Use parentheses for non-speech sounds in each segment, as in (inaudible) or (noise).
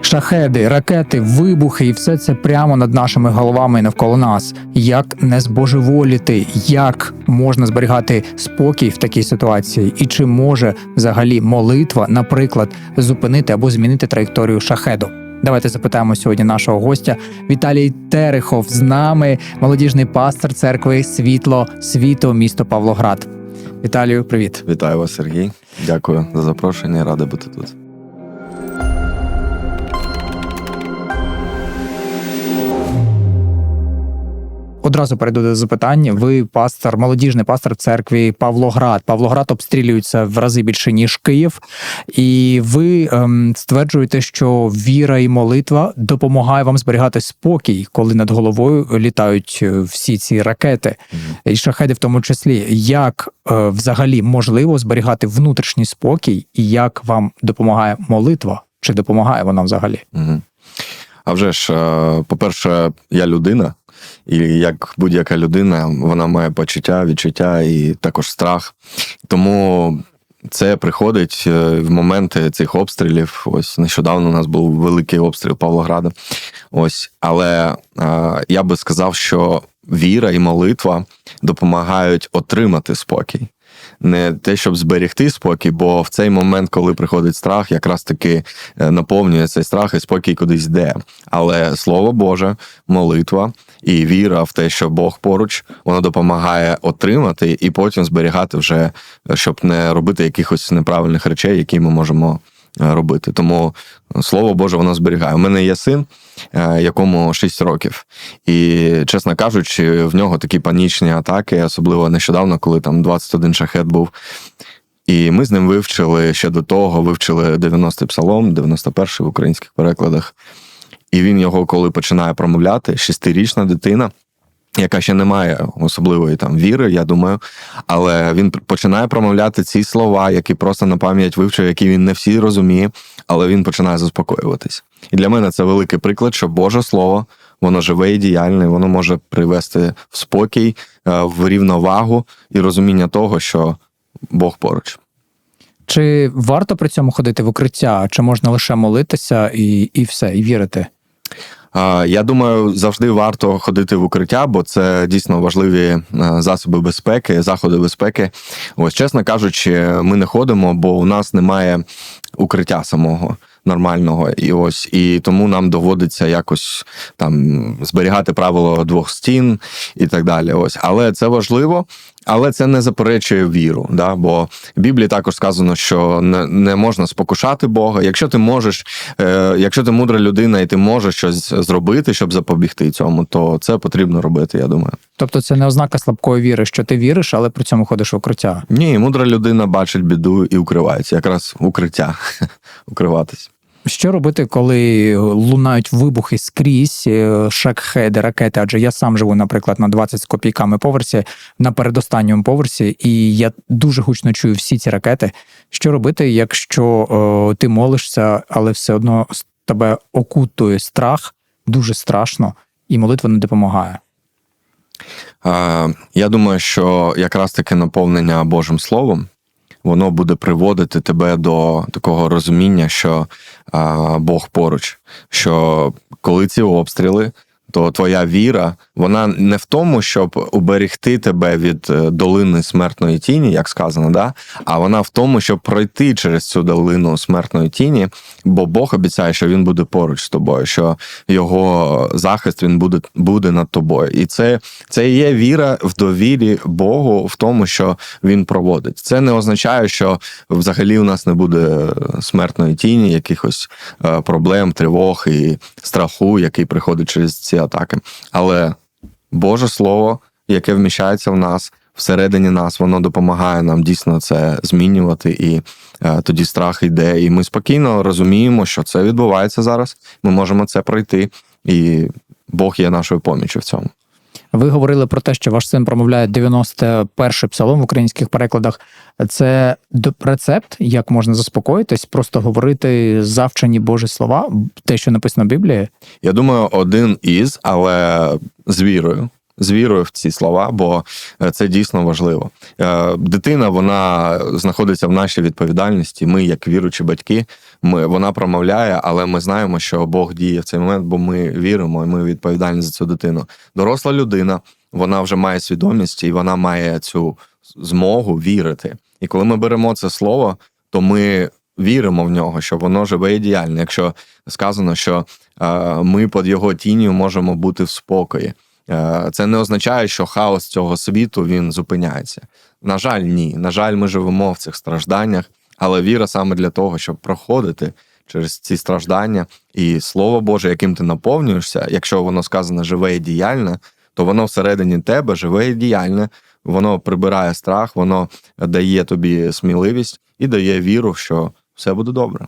Шахеди, ракети, вибухи, і все це прямо над нашими головами і навколо нас. Як не збожеволіти, як можна зберігати спокій в такій ситуації, і чи може взагалі молитва, наприклад, зупинити або змінити траєкторію шахеду? Давайте запитаємо сьогодні нашого гостя Віталій Терехов з нами, молодіжний пастор церкви Світло Світо, місто Павлоград. Віталію, привіт. Вітаю вас, Сергій. Дякую за запрошення. Радий бути тут. Одразу перейду до запитань. Ви пастор, молодіжний пастор церкві Павлоград. Павлоград обстрілюється в рази більше ніж Київ, і ви ем, стверджуєте, що віра і молитва допомагає вам зберігати спокій, коли над головою літають е, всі ці ракети, і шахеди в тому числі. Як е, взагалі можливо зберігати внутрішній спокій, і як вам допомагає молитва? Чи допомагає вона взагалі? Угу. А вже ж, е, по-перше, я людина, і як будь-яка людина, вона має почуття, відчуття і також страх. Тому це приходить е, в моменти цих обстрілів. Ось нещодавно у нас був великий обстріл Павлограда. Ось, але е, я би сказав, що віра і молитва допомагають отримати спокій. Не те, щоб зберегти спокій, бо в цей момент, коли приходить страх, якраз таки е, наповнює цей страх і спокій кудись йде. Але слово Боже, молитва і віра в те, що Бог поруч, воно допомагає отримати і потім зберігати вже, щоб не робити якихось неправильних речей, які ми можемо е, робити. Тому слово Боже, воно зберігає. У мене є син, е, якому 6 років, і чесно кажучи, в нього такі панічні атаки, особливо нещодавно, коли там 21 шахет був. І ми з ним вивчили ще до того, вивчили 90-й псалом, 91-й в українських перекладах. І він його, коли починає промовляти, шестирічна дитина, яка ще не має особливої там віри, я думаю, але він починає промовляти ці слова, які просто на пам'ять вивчив, які він не всі розуміє, але він починає заспокоюватись. І для мене це великий приклад, що Боже Слово, воно живе і діяльне, воно може привести в спокій, е, в рівновагу і розуміння того, що Бог поруч. Чи варто при цьому ходити в укриття, чи можна лише молитися і, і все, і вірити? Я думаю, завжди варто ходити в укриття, бо це дійсно важливі е, засоби безпеки, заходи безпеки. Ось, чесно кажучи, ми не ходимо, бо у нас немає укриття самого нормального. І ось і тому нам доводиться якось там зберігати правило двох стін і так далі. Ось, але це важливо. Але це не заперечує віру, да? бо в Біблії також сказано, що не не можна спокушати Бога. Якщо ти можеш, е, якщо ти мудра людина і ти можеш щось зробити, щоб запобігти цьому, то це потрібно робити. Я думаю. Тобто це не ознака слабкої віри, що ти віриш, але при цьому ходиш в укриття. Ні, мудра людина бачить біду і укривається. Якраз укриття (laughs) укриватись. Що робити, коли лунають вибухи скрізь, е, шахеди, ракети? Адже я сам живу, наприклад, на 20 з копійками поверсі, на передостанньому поверсі, і я дуже гучно чую всі ці ракети. Що робити, якщо о, ти молишся, але все одно тебе окутує страх, дуже страшно, і молитва не допомагає? Я думаю, що якраз таке наповнення Божим Словом воно буде приводити тебе до такого розуміння, що а, Бог поруч, що коли ці обстріли, то твоя віра, вона не в тому, щоб уберегти тебе від е, долини смертної тіні, як сказано, да? а вона в тому, щоб пройти через цю долину смертної тіні, бо Бог обіцяє, що він буде поруч з тобою, що його захист він буде буде над тобою. І це це є віра в довірі Богу в тому, що він проводить. Це не означає, що взагалі у нас не буде смертної тіні, якихось е, проблем, тривог і страху, який приходить через ці атаки. Але Боже Слово, яке вміщається в нас всередині нас, воно допомагає нам дійсно це змінювати, і е, тоді страх йде. І ми спокійно розуміємо, що це відбувається зараз. Ми можемо це пройти, і Бог є нашою поміччю в цьому. Ви говорили про те, що ваш син промовляє 91-й псалом в українських перекладах. Це рецепт, як можна заспокоїтись, просто говорити завчені Божі слова, те, що написано в Біблії? Я думаю, один із, але з вірою. З вірою в ці слова, бо е, це дійсно важливо. Е, Дитина вона знаходиться в нашій відповідальності. Ми, як віручі батьки, ми вона промовляє, але ми знаємо, що Бог діє в цей момент, бо ми віримо і ми відповідальні за цю дитину. Доросла людина, вона вже має свідомість і вона має цю змогу вірити. І коли ми беремо це слово, то ми віримо в нього, що воно живе і діяльне. Якщо сказано, що е, ми під його тінню можемо бути в спокої. Е, Це не означає, що хаос цього світу він зупиняється. На жаль, ні. На жаль, ми живемо в цих стражданнях, але віра саме для того, щоб проходити через ці страждання, і слово Боже, яким ти наповнюєшся, якщо воно сказано живе і діяльне, то воно всередині тебе живе і діяльне, воно прибирає страх, воно дає тобі сміливість і дає віру, що все буде добре.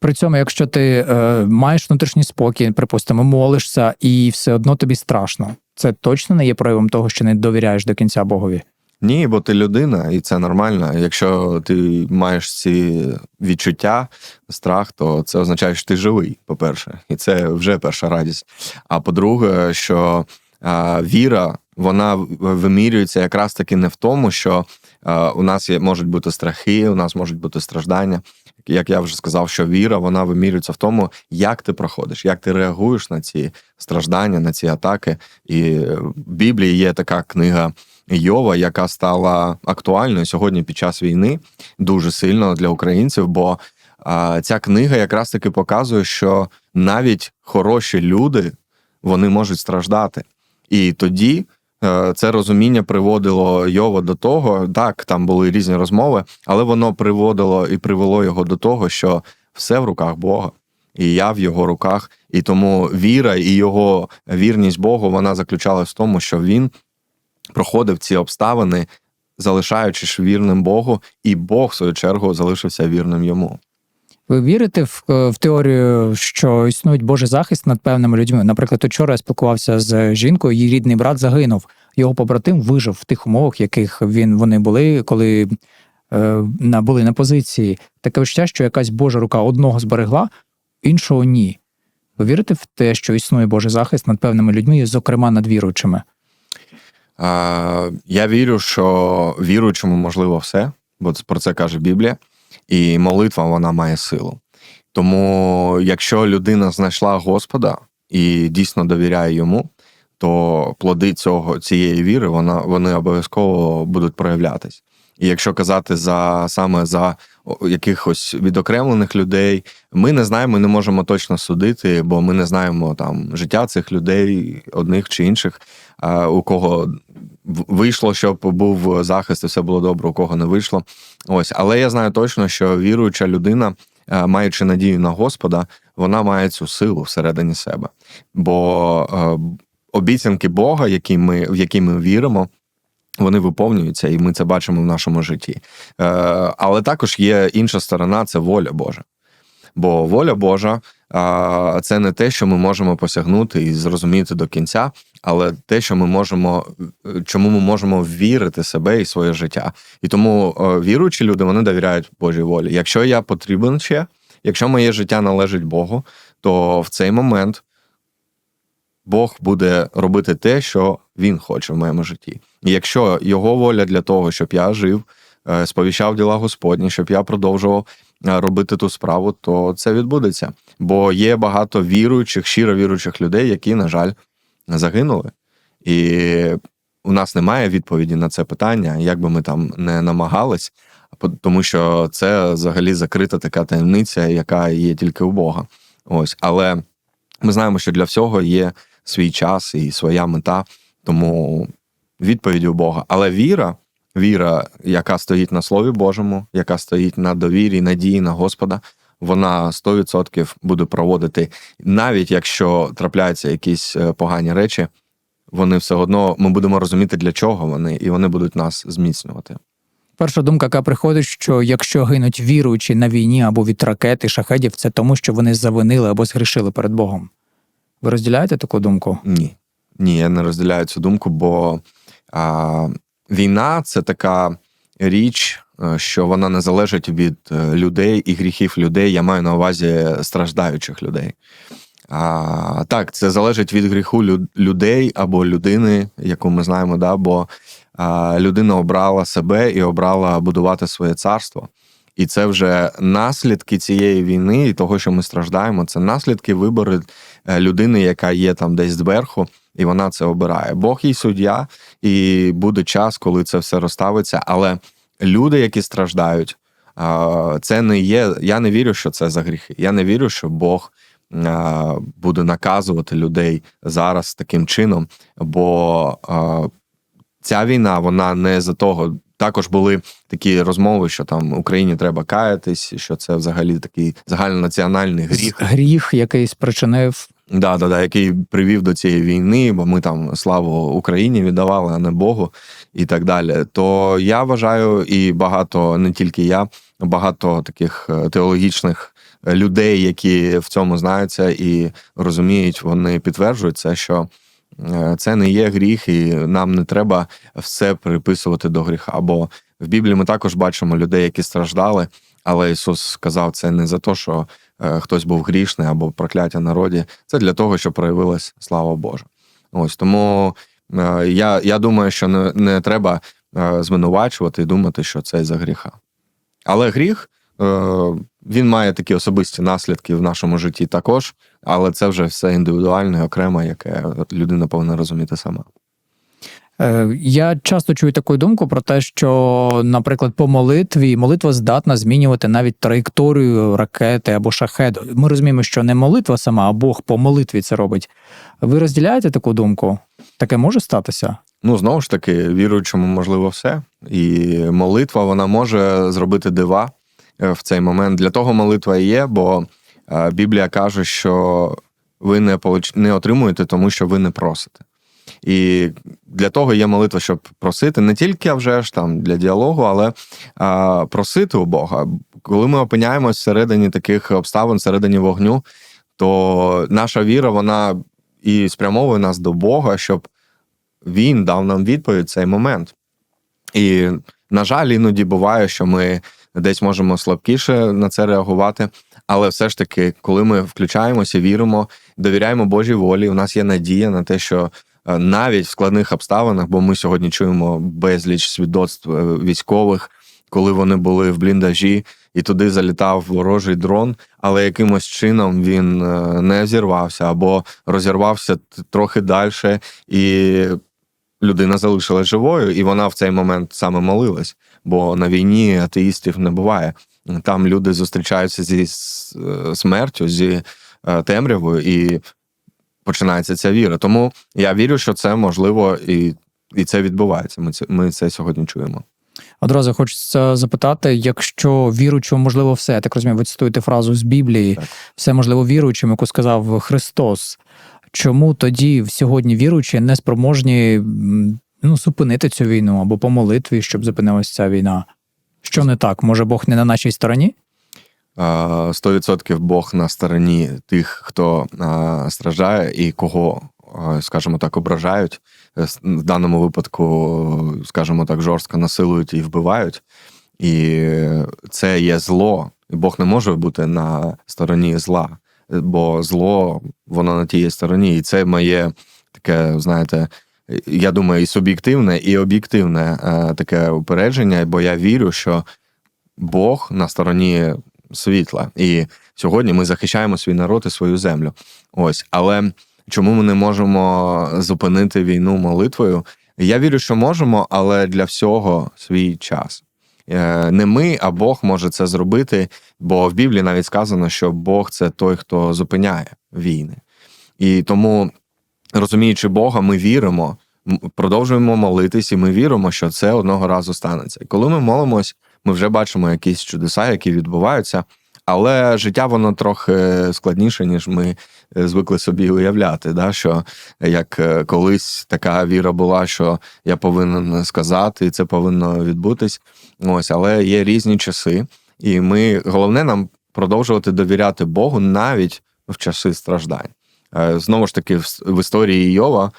При цьому, якщо ти е, маєш внутрішній спокій, припустимо, молишся, і все одно тобі страшно, це точно не є проявом того, що не довіряєш до кінця Богові. Ні, бо ти людина, і це нормально. Якщо ти маєш ці відчуття, страх, то це означає, що ти живий, по-перше, і це вже перша радість. А по-друге, що а, віра вона вимірюється якраз таки не в тому, що а, у нас є можуть бути страхи, у нас можуть бути страждання. Як я вже сказав, що віра вона вимірюється в тому, як ти проходиш, як ти реагуєш на ці страждання, на ці атаки. І в Біблії є така книга. Йова, яка стала актуальною сьогодні під час війни, дуже сильно для українців, бо а, ця книга якраз таки показує, що навіть хороші люди вони можуть страждати. І тоді е, це розуміння приводило Йова до того, так, там були різні розмови, але воно приводило і привело його до того, що все в руках Бога. І я в його руках, і тому віра і його вірність Богу вона заключалась в тому, що він проходив ці обставини, залишаючись вірним Богу, і Бог, в свою чергу, залишився вірним йому. Ви вірите в, е, в теорію, що існує Божий захист над певними людьми? Наприклад, учора я спілкувався з жінкою, її рідний брат загинув. Його побратим вижив в тих умовах, яких він вони були, коли е, на були на позиції. Таке відчуття, що якась Божа рука одного зберегла, іншого ні. Ви вірите в те, що існує Божий захист над певними людьми, зокрема над віруючими? Я вірю, що віруючому можливо все, бо про це каже Біблія, і молитва вона має силу. Тому, якщо людина знайшла Господа і дійсно довіряє йому, то плоди цього цієї віри вона вони обов'язково будуть проявлятись. І якщо казати за саме за якихось відокремлених людей, ми не знаємо, не можемо точно судити, бо ми не знаємо там життя цих людей, одних чи інших, у кого вийшло, щоб був захист, і все було добре, у кого не вийшло. Ось, але я знаю точно, що віруюча людина, маючи надію на Господа, вона має цю силу всередині себе. Бо обіцянки Бога, які ми, в які ми віримо, вони виповнюються, і ми це бачимо в нашому житті. Е, Але також є інша сторона це воля Божа. Бо воля Божа це не те, що ми можемо посягнути і зрозуміти до кінця, але те, що ми можемо, чому ми можемо вірити себе і своє життя. І тому віруючі люди вони довіряють Божій волі. Якщо я потрібен ще, якщо моє життя належить Богу, то в цей момент Бог буде робити те, що він хоче в моєму житті. І якщо його воля для того, щоб я жив, сповіщав діла Господні, щоб я продовжував робити ту справу, то це відбудеться. Бо є багато віруючих, щиро віруючих людей, які, на жаль, загинули. І у нас немає відповіді на це питання, як би ми там не намагались, тому що це взагалі закрита така таємниця, яка є тільки у Бога. Ось, але ми знаємо, що для всього є свій час і своя мета, тому відповіді у Бога. Але віра, віра, яка стоїть на Слові Божому, яка стоїть на довірі, надії на Господа, вона 100% буде проводити, навіть якщо трапляються якісь е, погані речі, вони все одно ми будемо розуміти, для чого вони, і вони будуть нас зміцнювати. Перша думка, яка приходить, що якщо гинуть віруючі на війні або від ракети, шахедів, це тому, що вони завинили або згрішили перед Богом. Ви розділяєте таку думку? Ні. Ні, я не розділяю цю думку, бо а, війна це така річ, е, що вона не залежить від е, людей і гріхів людей. Я маю на увазі страждаючих людей. А, так, це залежить від гріху людей або людини, яку ми знаємо, да, бо а, людина обрала себе і обрала будувати своє царство. І це вже наслідки цієї війни і того, що ми страждаємо, це наслідки вибору е, людини, яка є там десь зверху, і вона це обирає. Бог їй суддя, і буде час, коли це все розставиться. Але люди, які страждають, це не є. Я не вірю, що це за гріхи. Я не вірю, що Бог буде наказувати людей зараз таким чином, бо ця війна, вона не за того. Також були такі розмови, що там Україні треба каятись, що це взагалі такий загальнонаціональний гріх. Гріх, який спричинив. Да, да, да, який привів до цієї війни, бо ми там славу Україні віддавали, а не Богу, і так далі. То я вважаю, і багато, не тільки я, багато таких е, теологічних людей, які в цьому знаються і розуміють, вони підтверджують це, що е, це не є гріх, і нам не треба все приписувати до гріха. Бо в Біблії ми також бачимо людей, які страждали, але Ісус сказав це не за те, що хтось був грішний або прокляття народі. Це для того, щоб проявилась слава Божа. Ось тому е, я, я думаю, що не, не треба е, звинувачувати і думати, що це за гріха. Але гріх е, він має такі особисті наслідки в нашому житті також, але це вже все індивідуальне, окремо, яке людина повинна розуміти сама. Е, Я часто чую таку думку про те, що, наприклад, по молитві молитва здатна змінювати навіть траєкторію ракети або шахеду. Ми розуміємо, що не молитва сама, а Бог по молитві це робить. Ви розділяєте таку думку? Таке може статися? Ну, знову ж таки, віруючому можливо все. І молитва вона може зробити дива е, в цей момент. Для того молитва і є, бо е, Біблія каже, що ви не отримуєте, тому що ви не просите. І для того є молитва, щоб просити не тільки вже ж там для діалогу, але а, просити у Бога. Коли ми опиняємось всередині таких обставин, всередині вогню, то наша віра вона і спрямовує нас до Бога, щоб він дав нам відповідь в цей момент. І, на жаль, іноді буває, що ми десь можемо слабкіше на це реагувати. Але все ж таки, коли ми включаємося, віримо, довіряємо Божій волі, у нас є надія на те, що навіть в складних обставинах, бо ми сьогодні чуємо безліч свідоцтв е, військових, коли вони були в бліндажі, і туди залітав ворожий дрон, але якимось чином він е, не взірвався або розірвався трохи далі, і людина залишилась живою, і вона в цей момент саме молилась. Бо на війні атеїстів не буває. Там люди зустрічаються зі е, смертю, зі е, темрявою, і починається ця віра. Тому я вірю, що це можливо і, і це відбувається. Ми це, ми це сьогодні чуємо. Одразу хочеться запитати, якщо віруючому можливо все, я так розумію, ви цитуєте фразу з Біблії, Так. все можливо віруючим, яку сказав Христос. Чому тоді сьогодні віруючі не спроможні ну, зупинити цю війну або по молитві, щоб зупинилася ця війна? Що не так? Може, Бог не на нашій стороні? А, 100% Бог на стороні тих, хто страждає і кого, скажімо так, ображають. Е, В даному випадку, скажімо так, жорстко насилують і вбивають. І це є зло. Бог не може бути на стороні зла, бо зло, воно на тієї стороні. І це моє таке, знаєте, я думаю, і суб'єктивне, і об'єктивне е, таке упередження, бо я вірю, що Бог на стороні світла. І сьогодні ми захищаємо свій народ і свою землю. Ось, але чому ми не можемо зупинити війну молитвою? Я вірю, що можемо, але для всього свій час. Е, Не ми, а Бог може це зробити, бо в Біблії навіть сказано, що Бог це той, хто зупиняє війни. І тому, розуміючи Бога, ми віримо, продовжуємо молитись, і ми віримо, що це одного разу станеться. І коли ми молимось, ми вже бачимо якісь чудеса, які відбуваються. Але життя воно трохи складніше, ніж ми е, звикли собі уявляти. Да? Що як е, колись така віра була, що я повинен сказати, і це повинно відбутись. Ось, але є різні часи, і ми головне нам продовжувати довіряти Богу навіть в часи страждань. Е, Знову ж таки, в історії Йова,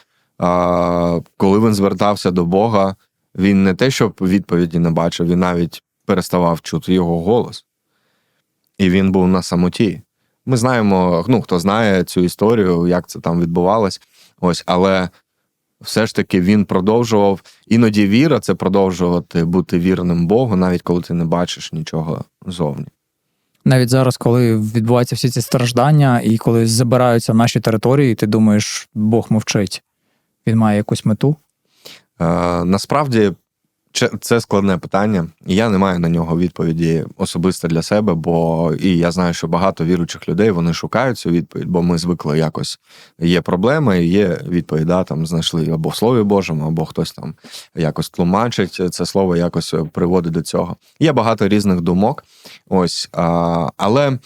коли він звертався до Бога, він не те, щоб відповіді не бачив, він навіть переставав чути його голос. І він був на самоті. Ми знаємо, ну хто знає цю історію, як це там відбувалось. Ось, але все ж таки він продовжував. Іноді віра це продовжувати бути вірним Богу, навіть коли ти не бачиш нічого зовні. Навіть зараз, коли відбуваються всі ці страждання, і коли забираються наші території, ти думаєш, Бог мовчить. Він має якусь мету. Е, насправді це складне питання, і я не маю на нього відповіді особисто для себе, бо і я знаю, що багато віруючих людей вони шукають цю відповідь, бо ми звикли якось є проблеми, і є відповідь, да, там знайшли або в Слові Божому, або хтось там якось тлумачить це слово, якось приводить до цього. Є багато різних думок. Ось, а, але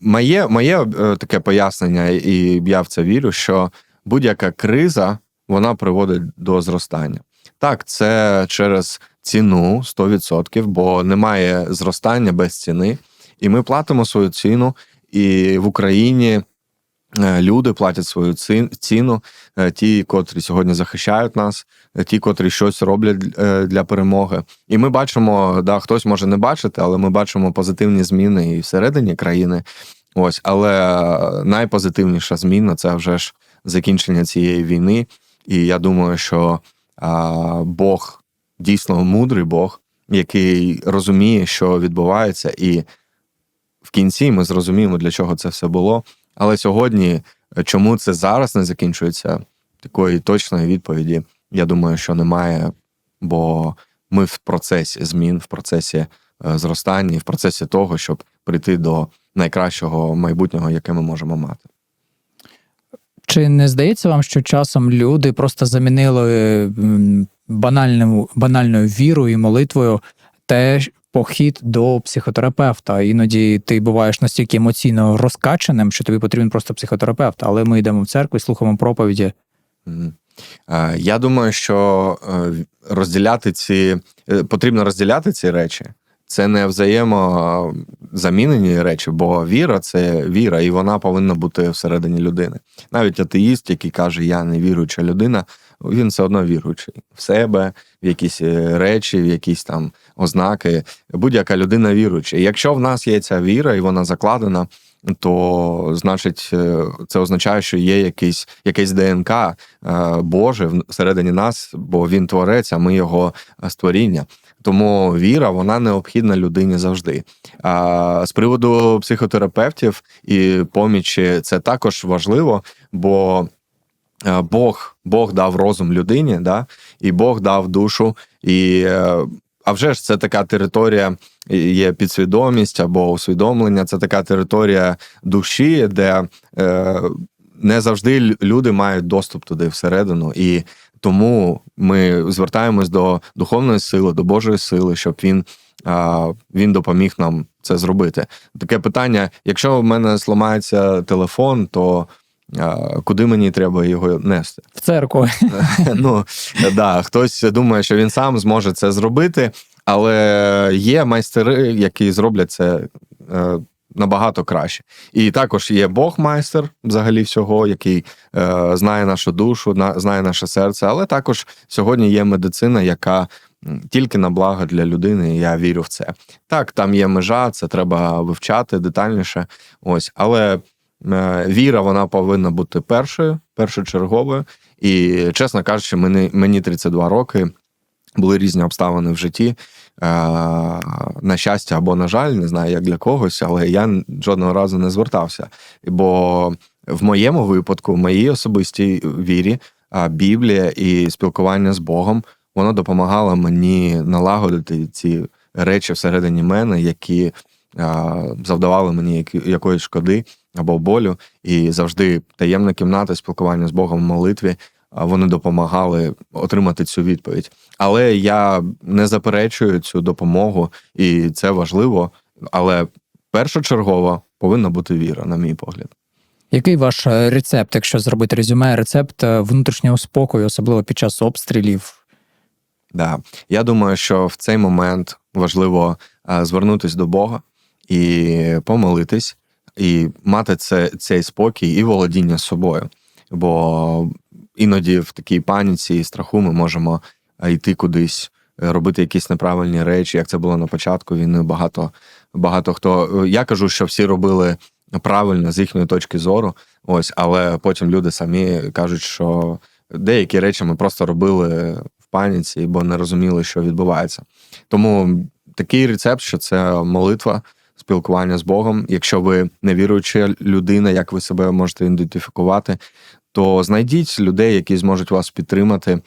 моє, моє е, таке пояснення, і я в це вірю, що будь-яка криза вона приводить до зростання. Так, це через ціну 100%, бо немає зростання без ціни. І ми платимо свою ціну, і в Україні е, люди платять свою ціну, е, ті, котрі сьогодні захищають нас, е, ті, котрі щось роблять для перемоги. І ми бачимо, да, хтось може не бачити, але ми бачимо позитивні зміни і всередині країни. Ось, але найпозитивніша зміна це вже ж закінчення цієї війни. І я думаю, що Бог дійсно мудрий Бог, який розуміє, що відбувається, і в кінці ми зрозуміємо, для чого це все було. Але сьогодні, чому це зараз не закінчується, такої точної відповіді, я думаю, що немає, бо ми в процесі змін, в процесі е, зростання, в процесі того, щоб прийти до найкращого майбутнього, яке ми можемо мати. Чи не здається вам, що часом люди просто замінили м, банальним, банальною вірою і молитвою те похід до психотерапевта? Іноді ти буваєш настільки емоційно розкачаним, що тобі потрібен просто психотерапевт, але ми йдемо в церкву і слухаємо проповіді. Я думаю, що е, розділяти ці е, потрібно розділяти ці речі. Це не взаємозамінені речі, бо віра це віра, і вона повинна бути всередині людини. Навіть атеїст, який каже, я не віруюча людина, він все одно віруючий в себе, в якісь е, речі, в якісь там ознаки. Будь-яка людина віруюча. І якщо в нас є ця віра і вона закладена, то значить е, це означає, що є якийсь, якесь ДНК е, Боже всередині нас, бо він творець, а ми його створіння. Тому віра вона необхідна людині завжди. А з приводу психотерапевтів і помічі це також важливо, бо е, Бог, Бог дав розум людині, да? і Бог дав душу. І, е, а вже ж це така територія, є підсвідомість або усвідомлення, це така територія душі, де е, не завжди люди мають доступ туди всередину. І тому ми звертаємось до духовної сили, до Божої сили, щоб він, а, він допоміг нам це зробити. Таке питання: якщо в мене зламається телефон, то а, куди мені треба його нести? В церкву. (laughs) ну да, хтось думає, що він сам зможе це зробити, але є майстери, які зроблять це. Набагато краще, і також є Бог майстер взагалі всього, який е, знає нашу душу, на, знає наше серце. Але також сьогодні є медицина, яка тільки на благо для людини. і Я вірю в це. Так, там є межа, це треба вивчати детальніше. Ось, але е, віра вона повинна бути першою, першочерговою. І чесно кажучи, мені, мені 32 роки. Були різні обставини в житті. Е, на щастя або на жаль, не знаю, як для когось, але я жодного разу не звертався. Бо в моєму випадку, в моїй особистій вірі, Біблія і спілкування з Богом воно допомагало мені налагодити ці речі всередині мене, які завдавали мені якоїсь шкоди або болю. І завжди таємна кімната спілкування з Богом в молитві. Вони допомагали отримати цю відповідь. Але я не заперечую цю допомогу, і це важливо. Але першочергово повинна бути віра, на мій погляд. Який ваш е, рецепт, якщо зробити резюме, рецепт е, внутрішнього спокою, особливо під час обстрілів? Да. Я думаю, що в цей момент важливо звернутися до Бога і помолитись, і мати це, цей спокій і володіння собою. Бо іноді в такій паніці і страху ми можемо йти кудись, е, робити якісь неправильні речі, як це було на початку війни. Багато, багато хто. Я кажу, що всі робили правильно з їхньої точки зору. Ось, але потім люди самі кажуть, що деякі речі ми просто робили в паніці, бо не розуміли, що відбувається. Тому такий рецепт, що це молитва, спілкування з Богом. Якщо ви не віруюча людина, як ви себе можете ідентифікувати, то знайдіть людей, які зможуть вас підтримати.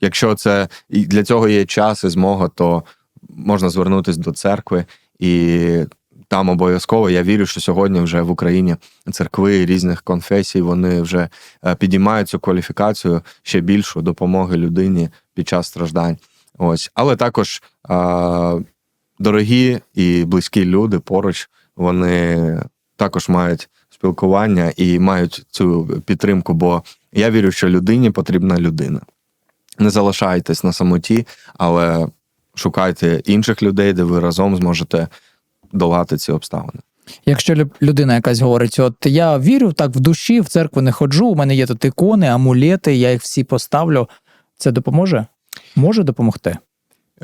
Якщо це і для цього є час і змога, то можна звернутися до церкви, і там обов'язково я вірю, що сьогодні вже в Україні церкви різних конфесій вони вже е, підіймають цю кваліфікацію ще більшу допомоги людині під час страждань. Ось, але також а, дорогі і близькі люди поруч, вони також мають спілкування і мають цю підтримку. Бо я вірю, що людині потрібна людина. Не залишайтесь на самоті, але шукайте інших людей, де ви разом зможете долати ці обставини. Якщо людина якась говорить, от я вірю так в душі, в церкву не ходжу, у мене є тут ікони, амулети, я їх всі поставлю. Це допоможе? Може допомогти?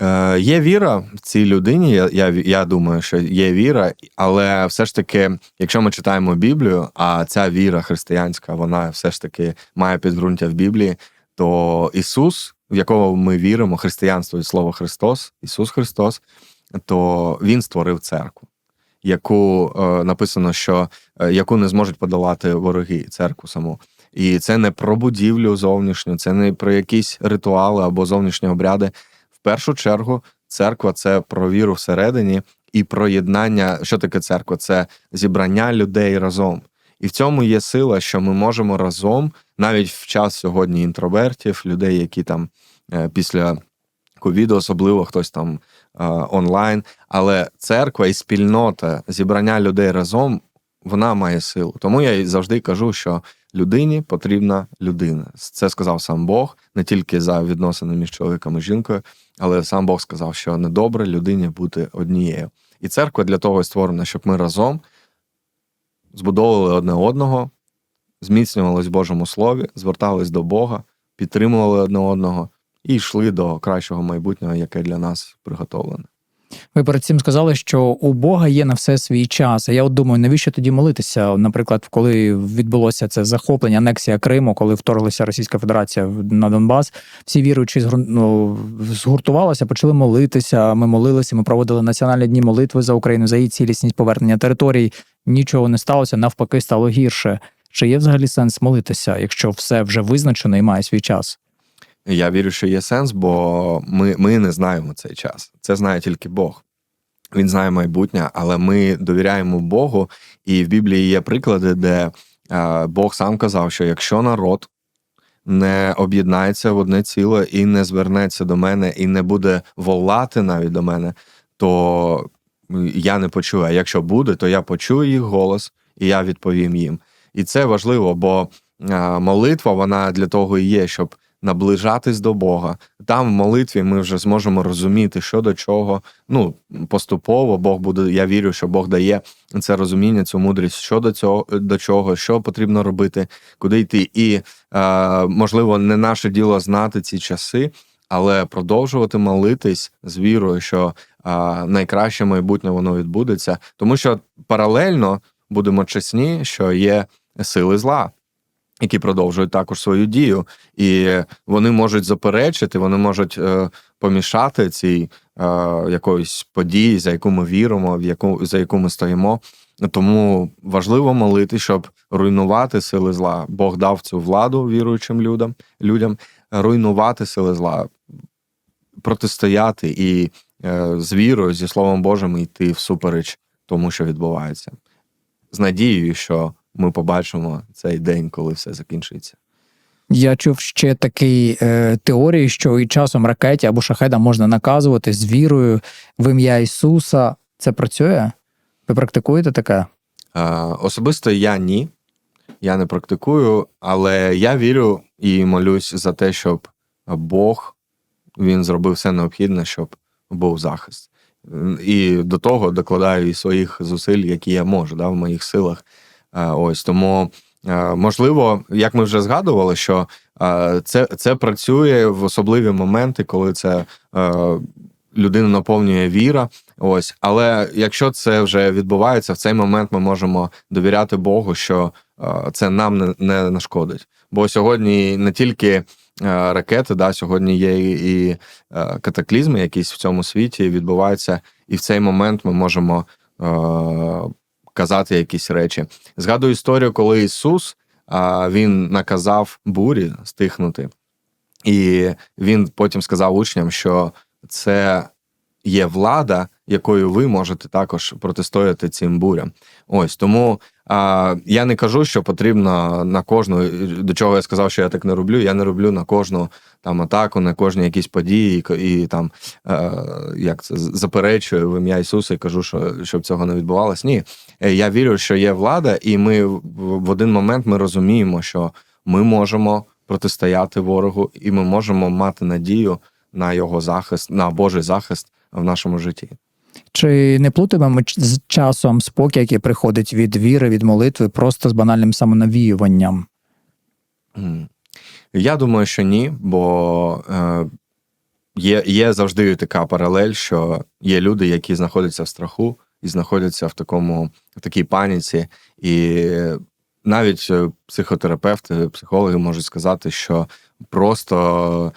Е, є віра в цій людині. Я, я, я думаю, що є віра, але все ж таки, якщо ми читаємо Біблію, а ця віра християнська, вона все ж таки має підґрунтя в Біблії, то Ісус, в якого ми віримо, християнство від слова Христос, Ісус Христос, то Він створив церкву, яку е, написано, що е, яку не зможуть подолати вороги церкву саму. І це не про будівлю зовнішню, це не про якісь ритуали або зовнішні обряди. Першу чергу, церква це про віру всередині і про єднання. Що таке церква? Це зібрання людей разом. І в цьому є сила, що ми можемо разом, навіть в час сьогодні інтровертів, людей, які там е, після ковіду, особливо хтось там е, онлайн. Але церква і спільнота, зібрання людей разом, вона має силу. Тому я завжди кажу, що людині потрібна людина. Це сказав сам Бог, не тільки за відносини між чоловіком і жінкою, але сам Бог сказав, що недобре людині бути однією. І церква для того і створена, щоб ми разом збудовували одне одного, зміцнювались в Божому Слові, звертались до Бога, підтримували одне одного і йшли до кращого майбутнього, яке для нас приготовлене. Ви перед цим сказали, що у Бога є на все свій час. А я от думаю, навіщо тоді молитися? Наприклад, коли відбулося це захоплення, анексія Криму, коли вторглася Російська Федерація на Донбас, всі віруючі ну, згуртувалися, почали молитися. Ми молилися, ми проводили національні дні молитви за Україну, за її цілісність повернення територій. Нічого не сталося, навпаки, стало гірше. Чи є взагалі сенс молитися, якщо все вже визначено і має свій час? Я вірю, що є сенс, бо ми, ми не знаємо цей час. Це знає тільки Бог. Він знає майбутнє, але ми довіряємо Богу. І в Біблії є приклади, де е, Бог сам казав, що якщо народ не об'єднається в одне ціле і не звернеться до мене, і не буде волати навіть до мене, то я не почую. А якщо буде, то я почую їх голос, і я відповім їм. І це важливо, бо е, молитва вона для того і є, щоб наближатись до Бога. Там в молитві ми вже зможемо розуміти, що до чого. Ну, поступово Бог буде. Я вірю, що Бог дає це розуміння, цю мудрість, що до цього до чого, що потрібно робити, куди йти. І е, можливо, не наше діло знати ці часи, але продовжувати молитись з вірою, що е, найкраще майбутнє воно відбудеться, тому що паралельно будемо чесні, що є сили зла які продовжують також свою дію, і вони можуть заперечити, вони можуть е, помішати цій е, якоїсь події, за яку ми віримо, в яку за яку ми стоїмо. Тому важливо молити, щоб руйнувати сили зла. Бог дав цю владу віруючим людям, людям руйнувати сили зла, протистояти і е, з вірою, зі Словом Божим йти всупереч тому, що відбувається, з надією, що ми побачимо цей день, коли все закінчиться. Я чув ще такі е, теорії, що і часом ракеті або шахедам можна наказувати з вірою в ім'я Ісуса. Це працює? Ви практикуєте таке? Е, особисто я ні. Я не практикую, але я вірю і молюсь за те, щоб Бог він зробив все необхідне, щоб був захист. І до того докладаю і своїх зусиль, які я можу, да, в моїх силах. Е, Ось тому е, можливо, як ми вже згадували, що е, це це працює в особливі моменти, коли це людину наповнює віра. Ось, але якщо це вже відбувається, в цей момент ми можемо довіряти Богу, що це нам не, не нашкодить. Бо сьогодні не тільки ракети, да, сьогодні є і, катаклізми, якісь в цьому світі відбуваються, і в цей момент ми можемо е, казати якісь речі. Згадую історію, коли Ісус а, він наказав бурі стихнути, і він потім сказав учням, що це є влада, якою ви можете також протистояти цим бурям. Ось тому а, я не кажу, що потрібно на кожну, до чого я сказав, що я так не роблю. Я не роблю на кожну там атаку, на кожні якісь події, і, і там е, як це заперечую в ім'я Ісуса і кажу, що щоб цього не відбувалось. Ні, Е, я вірю, що є влада, і ми в один момент ми розуміємо, що ми можемо протистояти ворогу, і ми можемо мати надію на його захист, на Божий захист в нашому житті. Чи не плутаємо з часом спокій, який приходить від віри, від молитви, просто з банальним самонавіюванням? Я думаю, що ні, бо е, є, є завжди така паралель, що є люди, які знаходяться в страху і знаходяться в такому в такій паніці, і навіть е, психотерапевти, психологи можуть сказати, що просто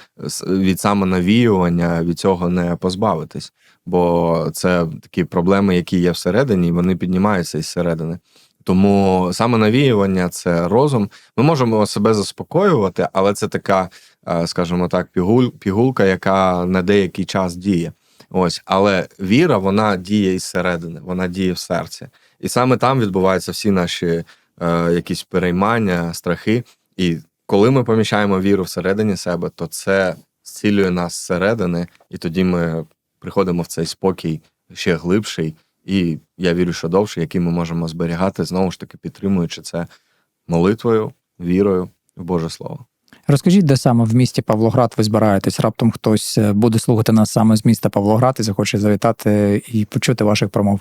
від самонавіювання від цього не позбавитись, бо це такі проблеми, які є всередині, і вони піднімаються із середини. Тому самонавіювання це розум. Ми можемо себе заспокоювати, але це така, е, скажімо так, пігуль, пігулка, яка на деякий час діє. Ось, але віра, вона діє із середини, вона діє в серці. І саме там відбуваються всі наші е, якісь переймання, страхи. І коли ми поміщаємо віру всередині себе, то це зцілює нас зсередини, і тоді ми приходимо в цей спокій ще глибший. І я вірю, що довше, який ми можемо зберігати, знову ж таки підтримуючи це молитвою, вірою в Боже Слово. Розкажіть, де саме в місті Павлоград ви збираєтесь? Раптом хтось е, буде слухати нас саме з міста Павлоград і захоче завітати і почути ваших промов.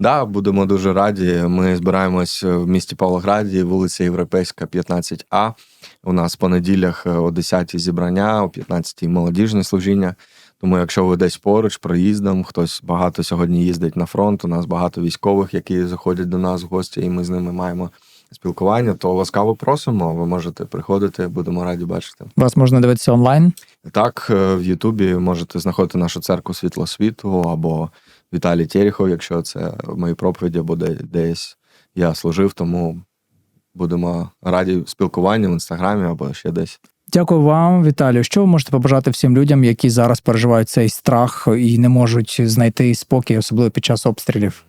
Да, будемо дуже раді. Ми збираємось в місті Павлограді, вулиця Європейська, 15А. У нас по неділях е, о 10 зібрання, о 15 молодіжне служіння. Тому, якщо ви десь поруч проїздом, хтось багато сьогодні їздить на фронт, у нас багато військових, які заходять до нас в гості, і ми з ними маємо спілкування, то ласкаво просимо. Ви можете приходити, будемо раді бачити. Вас можна дивитися онлайн. Так, е, в Ютубі можете знаходити нашу церкву Світло світу або Віталій Терехов, якщо це в моїй проповіді, або десь я служив, тому будемо раді спілкуванню в інстаграмі або ще десь. Дякую вам, Віталію. Що ви можете побажати всім людям, які зараз переживають цей страх і не можуть знайти спокій, особливо під час обстрілів?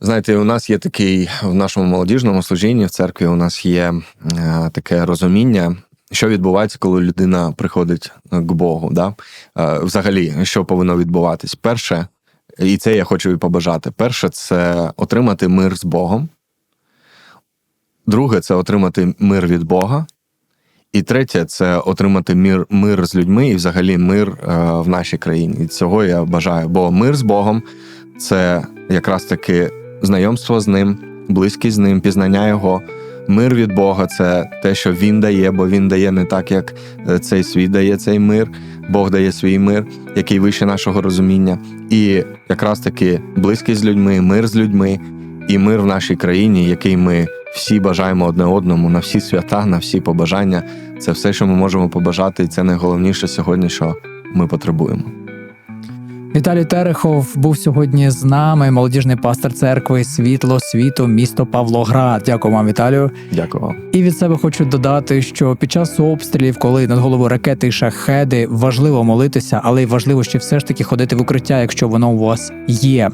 Знаєте, у нас є такий в нашому молодіжному служінні в церкві. У нас є е, таке розуміння, що відбувається, коли людина приходить к Богу. Да? Е, взагалі, що повинно відбуватись? Перше, і це я хочу і побажати. Перше, це отримати мир з Богом. Друге, це отримати мир від Бога. І третє це отримати мир, мир з людьми і взагалі мир е, в нашій країні. І цього я бажаю. Бо мир з Богом це якраз таки знайомство з ним, близькість з ним, пізнання його. Мир від Бога це те, що Він дає, бо Він дає не так, як е, цей світ дає цей мир. Бог дає свій мир, який вище нашого розуміння. І якраз таки близькість з людьми, мир з людьми і мир в нашій країні, який ми всі бажаємо одне одному на всі свята, на всі побажання. Це все, що ми можемо побажати, і це найголовніше сьогодні, що ми потребуємо. Віталій Терехов був сьогодні з нами, молодіжний пастор церкви Світло світу, місто Павлоград. Дякую вам, Віталію. Дякую вам. І від себе хочу додати, що під час обстрілів, коли над головою ракети і шахеди, важливо молитися, але й важливо ще все ж таки ходити в укриття, якщо воно у вас є.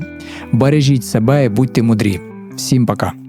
Бережіть себе і будьте мудрі. Всім пока.